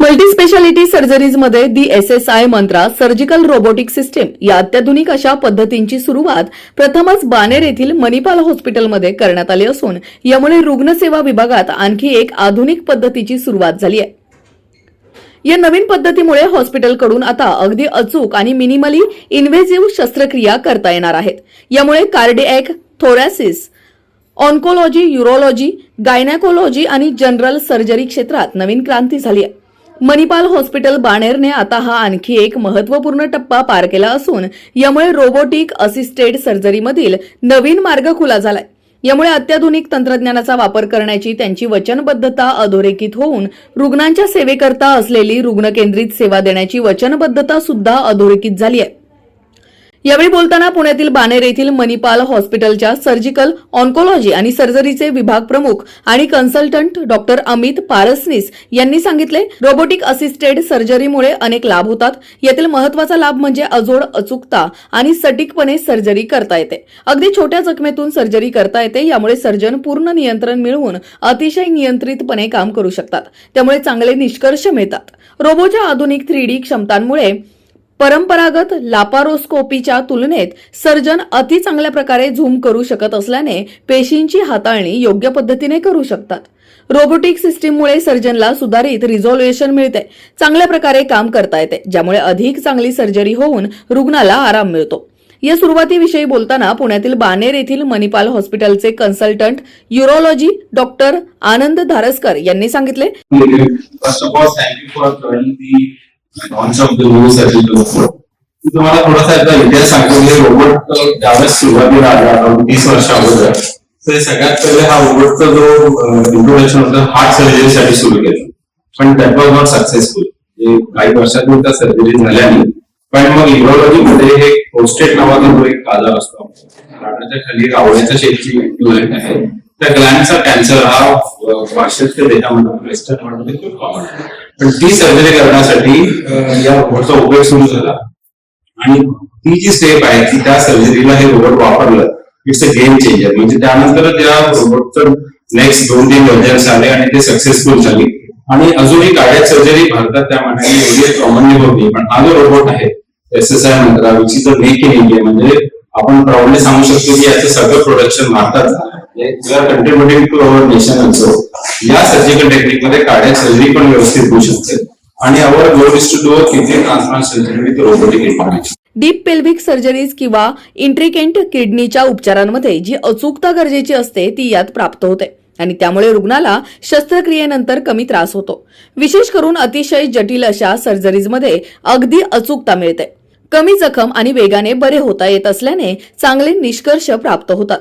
Multi speciality सर्जरीजमध्ये the S S I Mantra surgical robotic system या अत्याधुनिक अशा पद्धतींची सुरुवात प्रथमच बानेर येथील मणिपाल हॉस्पिटलमध्ये करण्यात आली असून यामुळे रुग्णसेवा विभागात आणखी एक आधुनिक पद्धतीची सुरुवात झाली आहे. या नवीन पद्धतीमुळे हॉस्पिटलकडून आता अगदी अचूक आणि मिनिमली इन्व्हेझिव्ह शस्त्रक्रिया करता येणार आहेत. यामुळे cardiac thoracic oncology urology gynaecology आणि जनरल सर्जरी क्षेत्रात नवीन क्रांती झाली आहे. मणिपाल हॉस्पिटल बाणेरने आता हा आणखी एक महत्त्वपूर्ण टप्पा पार केला असून यामुळे रोबोटिक असिस्टेड सर्जरीमधील नवीन मार्ग खुला झालाय. यामुळे अत्याधुनिक तंत्रज्ञानाचा वापर करण्याची त्यांची वचनबद्धता अधोरेखित होऊन रुग्णांच्या सेवेकरता असलेली रुग्णकेंद्रित सेवा देण्याची वचनबद्धता सुद्धा अधोरेखित झाली आहे. यावेळी बोलताना पुण्यातील बानेर येथील मणिपाल हॉस्पिटलच्या सर्जिकल ऑन्कोलॉजी आणि सर्जरीचे विभाग प्रमुख आणि कन्सल्टंट डॉक्टर अमित पारसनीस यांनी सांगितले रोबोटिक असिस्टेड सर्जरीमुळे अनेक लाभ होतात. यातील महत्त्वाचा लाभ म्हणजे अजोड अचूकता आणि सटीकपणे सर्जरी करता येते. अगदी छोट्या जखमेतून सर्जरी करता येते यामुळे सर्जन पूर्ण नियंत्रण मिळवून अतिशय नियंत्रितपणे काम करू शकतात. त्यामुळे चांगले निष्कर्ष मिळतात. रोबोच्या आधुनिक थ्री डी क्षमतांमुळे परंपरागत लापारोस्कोपीच्या तुलनेत सर्जन अति चांगल्या प्रकारे झूम करू शकत असल्याने पेशींची हाताळणी योग्य पद्धतीने करू शकतात. रोबोटिक सिस्टीममुळे सर्जनला सुधारित रिझॉल्युशन मिळते. चांगल्या प्रकारे काम करता येते ज्यामुळे अधिक चांगली सर्जरी होऊन रुग्णाला आराम मिळतो. या सुरुवातीविषयी बोलताना पुण्यातील बानेर येथील मणिपाल हॉस्पिटलचे consultant urology doctor Anand Dharaskar यांनी सांगितले. Launch of all, thank you for मी तुम्हाला थोडासा एकदा इतिहास सांगतो म्हणजे रोबोट ज्यावेळेस सुरुवातीला आला अराउंड तीस वर्षा अगोदर तर सगळ्यात पहिले हा रोबोटचा जो इंट्रोडक्शन होता हार्ट सर्जरीसाठी सुरू केला. पण दॅट वॉज नॉट सक्सेसफुल काही वर्षातून त्या सर्जरी झाल्या नाही पण मग न्यूरोलॉजी मध्ये हे प्रोस्टेट नावाचा जो एक आजार असतो हाडाच्या खाली आवळ्याच्या शेतीची ग्लँड आहे. त्या ग्लँडचा कॅन्सर हा अ, पाश्चात्य देशामध्ये वेस्टर्न वर्ल्डमध्ये खूप कॉमन आहे. पण ती सर्जरी करण्यासाठी या रोबोटचा उपयोग सुरू झाला. आणि ती जी स्टेप आहे की त्या सर्जरीला हे रोबोट वापरलं इट्स अ गेम चेंजर म्हणजे त्यानंतर त्या रोबोटचं नेक्स्ट दोन तीन वर्जन्स आले आणि ते सक्सेसफुल झाली. आणि अजूनही कार्डियक सर्जरी भारतात त्या मानाने एवढी कॉमनली होती. पण हा जो रोबोट आहे S S I Mantra which is a make in India म्हणजे आपण प्राऊडली सांगू शकतो की याचं सगळं प्रोडक्शन भारतात झालं. Contributing to our nation also या सर्जिकल टेक्निकमध्ये कार्डियक सर्जरी पण व्यवस्थित होऊ शकते. आणि our goal is to do kidney transplant surgery with robotic intervention deep pelvic surgeries किंवा इंट्रिकेंट किडनीच्या उपचारांमध्ये जी अचूकता गरजेची असते ती यात प्राप्त होते. आणि त्यामुळे रुग्णाला शस्त्रक्रियेनंतर कमी त्रास होतो. विशेष करून अतिशय जटिल अशा सर्जरीजमध्ये अगदी अचूकता मिळते. कमी जखम आणि वेगाने बरे होता येत असल्याने चांगले निष्कर्ष प्राप्त होतात.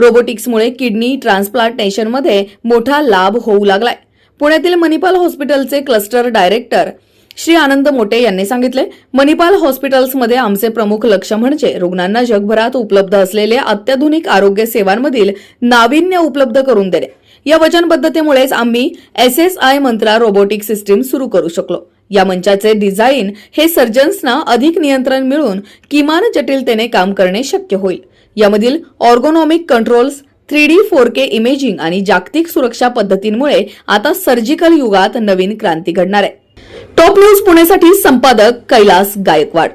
रोबोटिक्समुळे किडनी ट्रान्सप्लांटेशनमध्ये मोठा लाभ होऊ लागलाय. पुण्यातील मणिपाल हॉस्पिटलचे क्लस्टर डायरेक्टर श्री आनंद मोटे यांनी सांगितले मणिपाल हॉस्पिटल्समध्ये आमचे प्रमुख लक्ष म्हणजे रुग्णांना जगभरात उपलब्ध असलेल्या अत्याधुनिक आरोग्य सेवांमधील नाविन्य उपलब्ध करून देणे. या वचनबद्धतेमुळेच आम्ही S S I Mantra robotic system सुरू करू शकलो. या मंचाचे डिझाईन हे सर्जन्सना अधिक नियंत्रण मिळून किमान जटिलतेने काम करणे शक्य होईल. यामधील ergonomic controls three D four K imaging आणि जागतिक सुरक्षा पद्धतींमुळे आता सर्जिकल युगात नवीन क्रांती घडणार आहे. टॉप न्यूज पुणेसाठी संपादक कैलास गायकवाड.